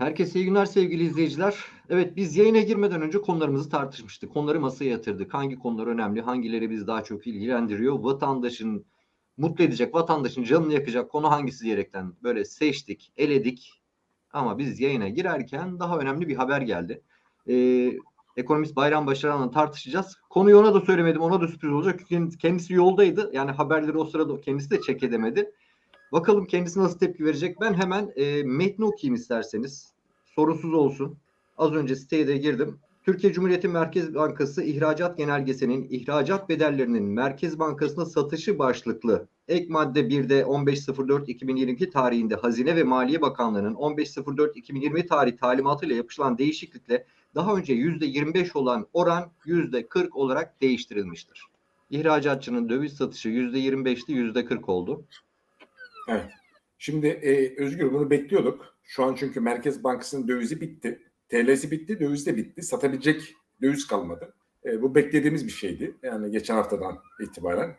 Herkese iyi günler sevgili izleyiciler. Evet biz yayına girmeden önce konularımızı tartışmıştık. Konuları masaya yatırdık. Hangi konular önemli, hangileri bizi daha çok ilgilendiriyor? Vatandaşın mutlu edecek, vatandaşın canını yakacak konu hangisi diyerekten böyle seçtik, eledik. Ama biz yayına girerken daha önemli bir haber geldi. Ee, ekonomist Bayram Başaran'la tartışacağız. Konuyu ona da söylemedim, ona da sürpriz olacak. Çünkü kendisi yoldaydı. Yani haberleri o sırada kendisi de çek edemedi. Bakalım kendisi nasıl tepki verecek. Ben hemen e, metni okuyayım isterseniz. Sorusuz olsun. Az önce siteye de girdim. Türkiye Cumhuriyeti Merkez Bankası İhracat Genelgesi'nin ihracat bedellerinin Merkez Bankası'na satışı başlıklı ek madde 1'de 15.04.2022 tarihinde Hazine ve Maliye Bakanlığı'nın 15.04.2020 tarih talimatıyla yapılan değişiklikle daha önce %25 olan oran %40 olarak değiştirilmiştir. İhracatçının döviz satışı %25'ti %40 oldu. Evet. Şimdi e, Özgür bunu bekliyorduk. Şu an çünkü Merkez Bankası'nın dövizi bitti. TL'si bitti, döviz de bitti. Satabilecek döviz kalmadı. E, bu beklediğimiz bir şeydi. Yani geçen haftadan itibaren.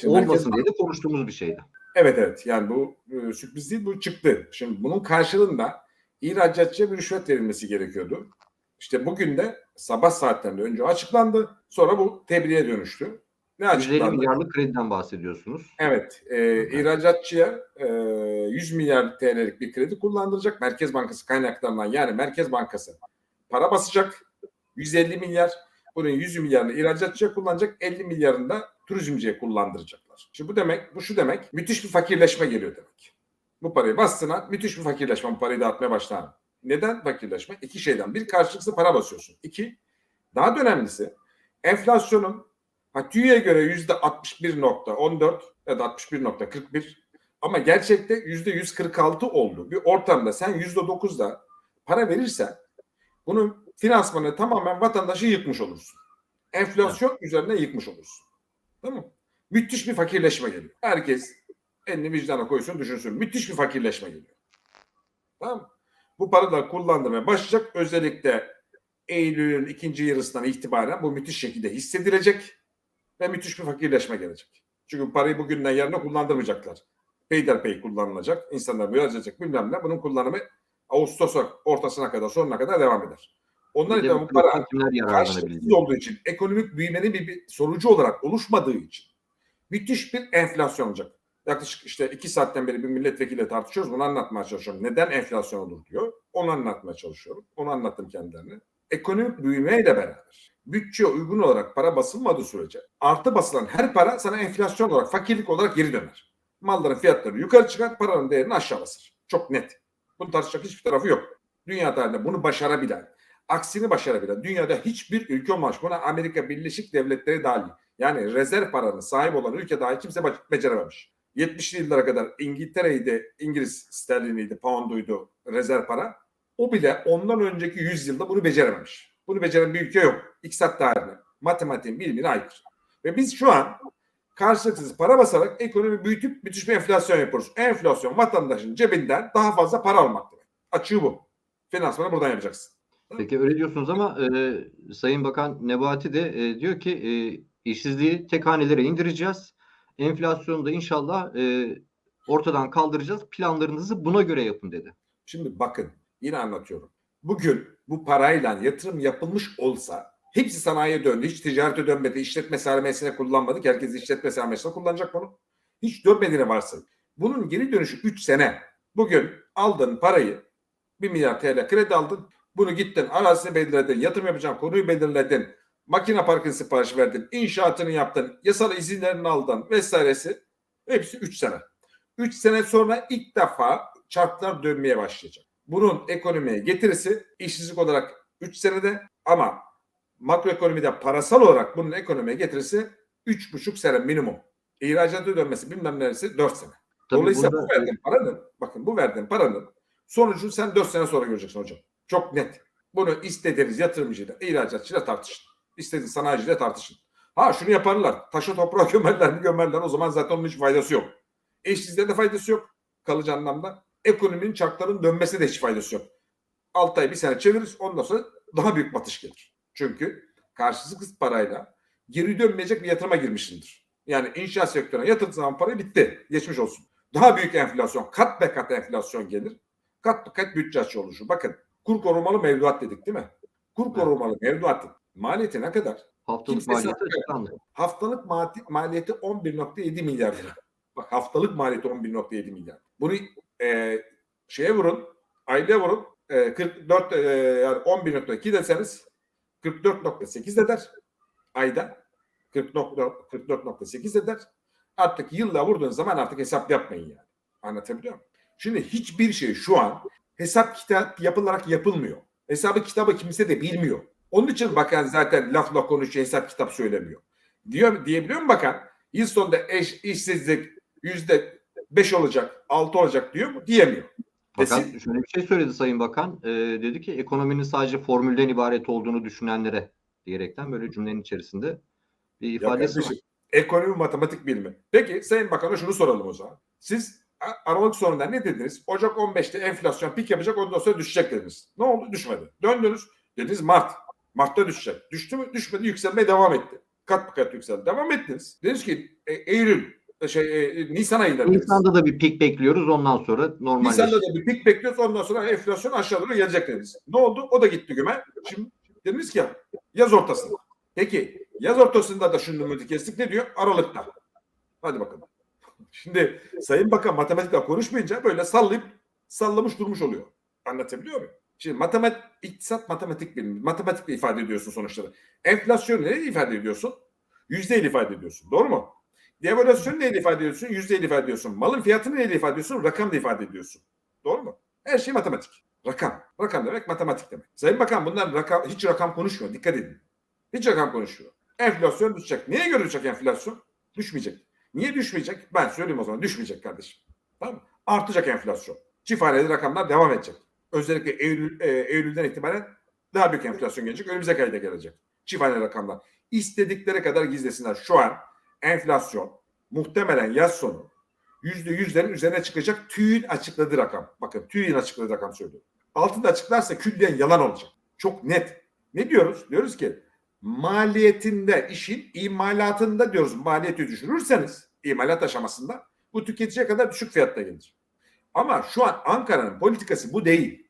Şimdi Olmasın Merkez diye de konuştuğumuz bir şeydi. Evet evet yani bu e, sürpriz değil bu çıktı. Şimdi bunun karşılığında ihracatçıya bir rüşvet verilmesi gerekiyordu. İşte bugün de sabah saatlerinde önce açıklandı. Sonra bu tebliğe dönüştü. Ne 150 açıklandı? milyarlık krediden bahsediyorsunuz. Evet, e, ihracatçıya e, 100 milyar TL'lik bir kredi kullandıracak Merkez Bankası kaynaklarından. Yani Merkez Bankası para basacak 150 milyar. Bunun 100 milyarını ihracatçıya kullanacak, 50 milyarını da turizmciye kullandıracaklar. Şimdi bu demek, bu şu demek, müthiş bir fakirleşme geliyor demek. Bu parayı bastığına müthiş bir fakirleşme, bu parayı dağıtmaya başlar. Neden fakirleşme? İki şeyden. Bir karşılıksız para basıyorsun. İki, daha da önemlisi enflasyonun Ha, TÜİ'ye göre yüzde 61.14 ya da 61.41 ama gerçekte yüzde 146 oldu. Bir ortamda sen yüzde 9'da para verirsen bunun finansmanı tamamen vatandaşı yıkmış olursun. Enflasyon üzerine yıkmış olursun. Tamam mı? Müthiş bir fakirleşme geliyor. Herkes elini vicdana koysun düşünsün. Müthiş bir fakirleşme geliyor. Tamam mı? Bu paralar kullandırmaya başlayacak. Özellikle Eylül'ün ikinci yarısından itibaren bu müthiş şekilde hissedilecek ve müthiş bir fakirleşme gelecek. Çünkü parayı bugünden yarına kullandırmayacaklar. Peyderpey kullanılacak. İnsanlar edecek bilmem ne. Bunun kullanımı Ağustos ortasına kadar sonuna kadar devam eder. Ondan itibaren bu para karşılıksız olduğu için ekonomik büyümenin bir, bir sonucu olarak oluşmadığı için müthiş bir enflasyon olacak. Yaklaşık işte iki saatten beri bir milletvekiliyle tartışıyoruz. Bunu anlatmaya çalışıyorum. Neden enflasyon olur diyor. Onu anlatmaya çalışıyorum. Onu anlattım kendilerine. Ekonomik büyümeyle beraber bütçeye uygun olarak para basılmadığı sürece artı basılan her para sana enflasyon olarak, fakirlik olarak geri döner. Malların fiyatları yukarı çıkar, paranın değerini aşağı basır. Çok net. Bunu tartışacak hiçbir tarafı yok. Dünya tarihinde bunu başarabilen, aksini başarabilen dünyada hiçbir ülke olmamış. Buna Amerika Birleşik Devletleri dahil. Yani rezerv paranın sahip olan ülke dahi kimse becerememiş. 70'li yıllara kadar İngiltere'ydi, İngiliz sterliniydi, pounduydu rezerv para. O bile ondan önceki 100 yılda bunu becerememiş. Bunu beceren bir ülke yok. İktisat tarihine, matematiğin bilimine aykırı. Ve biz şu an karşılıksız para basarak ekonomi büyütüp müthiş bir enflasyon yapıyoruz. Enflasyon vatandaşın cebinden daha fazla para almak demek. Açığı bu. Finansmanı buradan yapacaksın. Peki öyle diyorsunuz ama e, Sayın Bakan Nebati de e, diyor ki e, işsizliği tek hanelere indireceğiz. Enflasyonu da inşallah e, ortadan kaldıracağız. Planlarınızı buna göre yapın dedi. Şimdi bakın yine anlatıyorum. Bugün bu parayla yatırım yapılmış olsa hepsi sanayiye döndü. Hiç ticarete dönmedi. İşletme sermayesine kullanmadık. Herkes işletme sermayesine kullanacak bunu. Hiç dönmediğini varsın. Bunun geri dönüşü 3 sene. Bugün aldığın parayı 1 milyar TL kredi aldın. Bunu gittin arazisini belirledin. Yatırım yapacağın konuyu belirledin. Makine parkını sipariş verdin. inşaatını yaptın. Yasal izinlerini aldın vesairesi. Hepsi 3 sene. 3 sene sonra ilk defa çarklar dönmeye başlayacak. Bunun ekonomiye getirisi işsizlik olarak 3 senede ama makroekonomide parasal olarak bunun ekonomiye getirisi 3,5 sene minimum. İhracata dönmesi bilmem neresi 4 sene. Tabii Dolayısıyla burada- bu verdiğin paranın bakın bu verdiğin paranın sonucu sen 4 sene sonra göreceksin hocam. Çok net. Bunu istediğiniz yatırımcıyla, ihracatçıyla tartışın. İstediğiniz sanayiciyle tartışın. Ha şunu yaparlar. Taşı toprağa gömerler mi gömerler. O zaman zaten onun hiç faydası yok. İşsizliğe de faydası yok. Kalıcı anlamda. Ekonominin çarkların dönmesine de hiç faydası yok. 6 ay bir sene çeviririz. Ondan sonra daha büyük batış gelir. Çünkü karşılıksız parayla geri dönmeyecek bir yatırıma girmişsindir. Yani inşaat sektörüne yatırdığı zaman parayı bitti. Geçmiş olsun. Daha büyük enflasyon, kat be kat enflasyon gelir. kat kat bütçe açığı oluşur. Bakın kur korumalı mevduat dedik değil mi? Kur korumalı mevduatın maliyeti ne kadar? Haftalık Kimse maliyeti açıklandı. Haftalık mali- maliyeti 11.7 milyar lira. Bak haftalık maliyeti 11.7 milyar. Bunu e, şeye vurun, ayda vurun. E, 44 e, yani 11.2 deseniz 44.8 eder ayda. 40.4 44.8 eder. Artık yılla vurduğun zaman artık hesap yapmayın yani. Anlatabiliyor muyum? Şimdi hiçbir şey şu an hesap kitap yapılarak yapılmıyor. Hesabı kitabı kimse de bilmiyor. Onun için bakan zaten lafla konuşuyor, hesap kitap söylemiyor. Diyor, diyebiliyor mu bakan? Yıl sonunda eş, işsizlik yüzde beş olacak, altı olacak diyor mu? Diyemiyor. Bakan Desin- şöyle bir şey söyledi Sayın Bakan. Ee, dedi ki ekonominin sadece formülden ibaret olduğunu düşünenlere diyerekten böyle cümlenin içerisinde bir ifadesi var. ekonomi matematik bilimi. Peki Sayın Bakan'a şunu soralım o zaman. Siz Aralık sonunda ne dediniz? Ocak 15'te enflasyon pik yapacak ondan sonra düşecek dediniz. Ne oldu? Düşmedi. Döndünüz. Dediniz Mart. Mart'ta düşecek. Düştü mü? Düşmedi. Yükselmeye devam etti. Kat kat yükseldi. Devam ettiniz. Dediniz ki e, Eylül şey e, Nisan ayında. Nisan'da da bir pik bekliyoruz. Ondan sonra Nisan'da normalleşecek. da bir pik bekliyoruz. Ondan sonra enflasyon aşağı doğru gelecek dediniz. Ne oldu? O da gitti güme. Şimdi dediniz ki yaz ortasında. Peki yaz ortasında da şunu ümidi kestik. Ne diyor? Aralıkta. Hadi bakalım. Şimdi Sayın Bakan matematikle konuşmayınca böyle sallayıp sallamış durmuş oluyor. Anlatabiliyor muyum? Şimdi matematik, iktisat matematik bilimi. Matematikle ifade ediyorsun sonuçları. Enflasyonu neyle ifade ediyorsun? Yüzdeyle ifade ediyorsun. Doğru mu? Devalüasyonu neyle ifade ediyorsun? Yüzdeyle ifade ediyorsun. Malın fiyatını neyle ifade ediyorsun? Rakamla ifade ediyorsun. Doğru mu? Her şey matematik. Rakam. Rakam demek matematik demek. Sayın Bakan bunlar rakam, hiç rakam konuşmuyor. Dikkat edin. Hiç rakam konuşuyor. Enflasyon düşecek. Niye göre düşecek enflasyon? Düşmeyecek. Niye düşmeyecek? Ben söyleyeyim o zaman. Düşmeyecek kardeşim. Tamam mı? Artacak enflasyon. Çift rakamlar devam edecek. Özellikle Eylül, e, Eylül'den itibaren daha büyük enflasyon gelecek. Önümüzdeki ayda gelecek. Çift rakamlar. İstedikleri kadar gizlesinler. Şu an enflasyon muhtemelen yaz sonu yüzde yüzlerin üzerine çıkacak TÜİ'nin açıkladığı rakam. Bakın TÜİ'nin açıkladığı rakam söylüyorum. Altında açıklarsa külliyen yalan olacak. Çok net. Ne diyoruz? Diyoruz ki maliyetinde işin imalatında diyoruz maliyeti düşürürseniz imalat aşamasında bu tüketiciye kadar düşük fiyatta gelir. Ama şu an Ankara'nın politikası bu değil.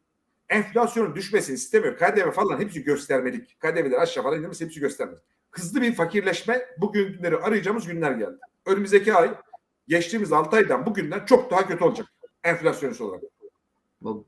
Enflasyonun düşmesini istemiyor. KDV falan hepsi göstermelik. KDV'ler aşağı falan indirmesi hepsi göstermelik. Hızlı bir fakirleşme bugünleri arayacağımız günler geldi. Önümüzdeki ay geçtiğimiz 6 aydan bugünden çok daha kötü olacak. Enflasyonist olarak.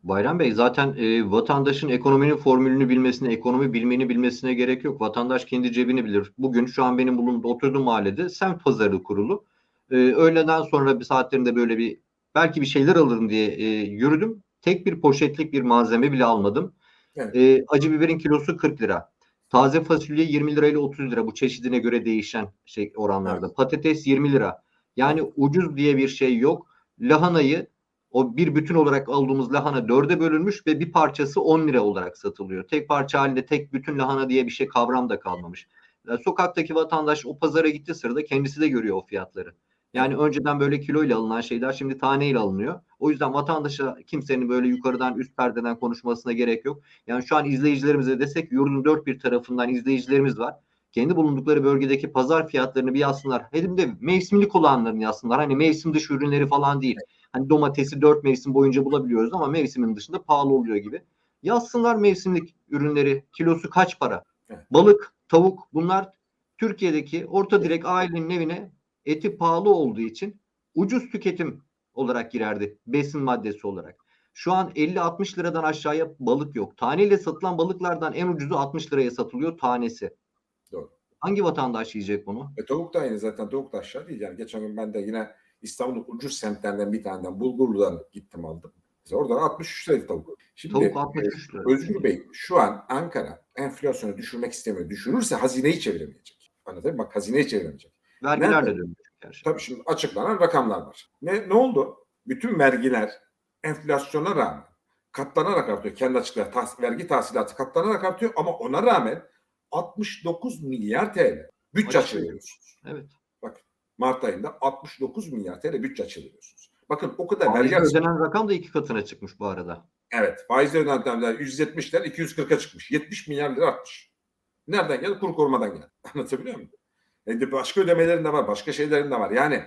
Bayram Bey zaten e, vatandaşın ekonominin formülünü bilmesine, ekonomi bilmeni bilmesine gerek yok. Vatandaş kendi cebini bilir. Bugün şu an benim bulunduğum oturduğum mahallede semt pazarı kurulu. E, öğleden sonra bir saatlerinde böyle bir belki bir şeyler alırım diye e, yürüdüm. Tek bir poşetlik bir malzeme bile almadım. Evet. E, acı biberin kilosu 40 lira. Taze fasulye 20 lirayla 30 lira. Bu çeşidine göre değişen şey oranlarda. Patates 20 lira. Yani ucuz diye bir şey yok. Lahanayı o bir bütün olarak aldığımız lahana dörde bölünmüş ve bir parçası 10 lira olarak satılıyor. Tek parça halinde tek bütün lahana diye bir şey kavram da kalmamış. Yani sokaktaki vatandaş o pazara gitti sırada kendisi de görüyor o fiyatları. Yani önceden böyle kiloyla alınan şeyler şimdi taneyle alınıyor. O yüzden vatandaşa kimsenin böyle yukarıdan üst perdeden konuşmasına gerek yok. Yani şu an izleyicilerimize desek yurdun dört bir tarafından izleyicilerimiz var. Kendi bulundukları bölgedeki pazar fiyatlarını bir yazsınlar. Hem de mevsimlik olanlarını yazsınlar. Hani mevsim dışı ürünleri falan değil. Hani domatesi dört mevsim boyunca bulabiliyoruz ama mevsimin dışında pahalı oluyor gibi. Yazsınlar mevsimlik ürünleri. Kilosu kaç para? Balık, tavuk bunlar Türkiye'deki orta direk ailenin evine eti pahalı olduğu için ucuz tüketim olarak girerdi. Besin maddesi olarak. Şu an 50-60 liradan aşağıya balık yok. Taneyle satılan balıklardan en ucuzu 60 liraya satılıyor tanesi. Doğru. Hangi vatandaş yiyecek bunu? E, tavuk da aynı zaten tavuk da aşağı değil. Yani geçen gün ben de yine İstanbul'un ucuz semtlerinden bir taneden Bulgurlu'dan gittim aldım. Mesela oradan 63 liraydı tavuk. Şimdi Tavuk 63 lira. Özgür Bey şu an Ankara enflasyonu düşürmek istemiyor. Düşürürse hazineyi çeviremeyecek. Anladın mı? Bak hazineyi çeviremeyecek. Vergilerle dönüyor her şey. Tabii şimdi açıklanan rakamlar var. Ne, ne oldu? Bütün vergiler enflasyona rağmen katlanarak artıyor. Kendi açıklayan tahs- vergi tahsilatı katlanarak artıyor ama ona rağmen 69 milyar TL bütçe veriyorsunuz. Evet. Mart ayında 69 milyar TL bütçe açığı veriyorsunuz. Bakın o kadar vergi ödenen rakam da iki katına çıkmış bu arada. Evet. Faizle ödenenler 170'ler 240'a çıkmış. 70 milyar lira artmış. Nereden geldi? Kur korumadan geldi. Anlatabiliyor muyum? E başka ödemelerin de var. Başka şeylerin de var. Yani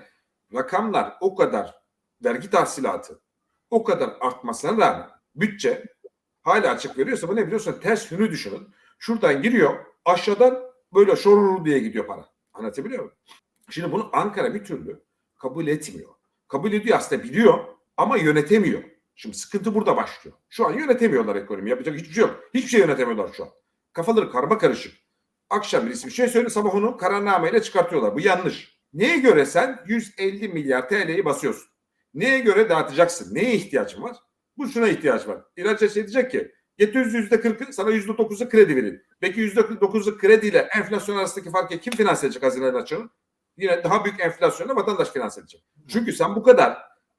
rakamlar o kadar vergi tahsilatı o kadar artmasına rağmen bütçe hala açık veriyorsa bu ne biliyorsun ters yönü düşünün. Şuradan giriyor aşağıdan böyle şoruru diye gidiyor para. Anlatabiliyor muyum? Şimdi bunu Ankara bir türlü kabul etmiyor. Kabul ediyor aslında biliyor ama yönetemiyor. Şimdi sıkıntı burada başlıyor. Şu an yönetemiyorlar ekonomi. Yapacak hiçbir şey yok. Hiçbir şey yönetemiyorlar şu an. Kafaları karma karışık. Akşam birisi bir şey söylüyor sabah onu kararnameyle çıkartıyorlar. Bu yanlış. Neye göre sen 150 milyar TL'yi basıyorsun? Neye göre dağıtacaksın? Neye ihtiyacın var? Bu şuna ihtiyaç var. İhracat şey diyecek ki getir yüzde 40'ı sana yüzde 9'u kredi verin. Peki yüzde 9'u krediyle enflasyon arasındaki farkı kim finanse edecek hazinenin açığını? Yine daha büyük enflasyonla vatandaş finanse edecek. Çünkü sen bu kadar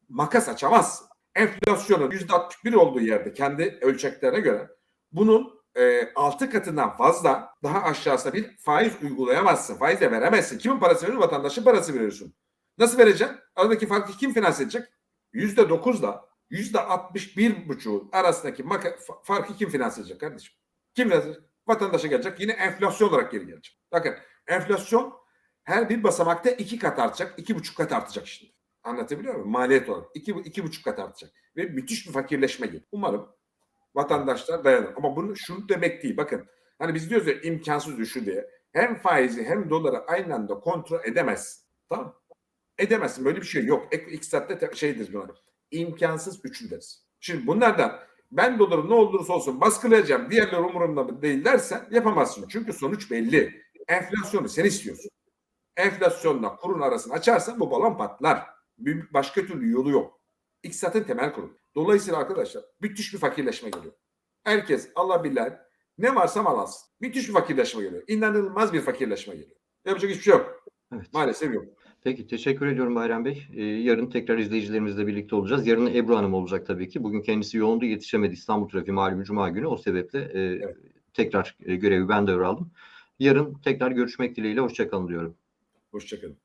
makas açamazsın. Enflasyonun yüzde 61 olduğu yerde kendi ölçeklerine göre bunun e, altı katından fazla daha aşağısına bir faiz uygulayamazsın. Faiz de veremezsin. Kimin parası veriyorsun? Vatandaşın parası veriyorsun. Nasıl vereceksin? Aradaki farkı kim finanse edecek? Yüzde dokuzla yüzde altmış bir buçuğun arasındaki maka- fa- farkı kim finanse edecek kardeşim? Kim finanse edecek? Vatandaşa gelecek. Yine enflasyon olarak geri gelecek. Bakın enflasyon her bir basamakta iki kat artacak. iki buçuk kat artacak şimdi. Anlatabiliyor muyum? Maliyet olarak. iki, iki buçuk kat artacak. Ve müthiş bir fakirleşme gibi. Umarım vatandaşlar dayanır. Ama bunu şunu demek değil. Bakın hani biz diyoruz ya imkansız düşü diye. Hem faizi hem doları aynı anda kontrol edemezsin. Tamam? Edemezsin. Böyle bir şey yok. İktisatta şeydir buna. İmkansız üçü deriz. Şimdi bunlardan ben doları ne olursa olsun baskılayacağım. Diğerleri umurumda değil dersen yapamazsın. Çünkü sonuç belli. Enflasyonu sen istiyorsun. Enflasyonla kurun arasını açarsan bu balon patlar. Bir başka türlü yolu yok. İktisatın temel kurulu. Dolayısıyla arkadaşlar müthiş bir fakirleşme geliyor. Herkes Allah bilen ne varsa mal alsın. Müthiş bir fakirleşme geliyor. İnanılmaz bir fakirleşme geliyor. Yapacak hiçbir şey yok. Evet. Maalesef yok. Peki teşekkür ediyorum Bayram Bey. Ee, yarın tekrar izleyicilerimizle birlikte olacağız. Yarın Ebru Hanım olacak tabii ki. Bugün kendisi yoğundu yetişemedi İstanbul trafiği malum Cuma günü. O sebeple e, Evet. tekrar e, görevi ben devraldım. Yarın tekrar görüşmek dileğiyle. Hoşçakalın diyorum. Hoşçakalın.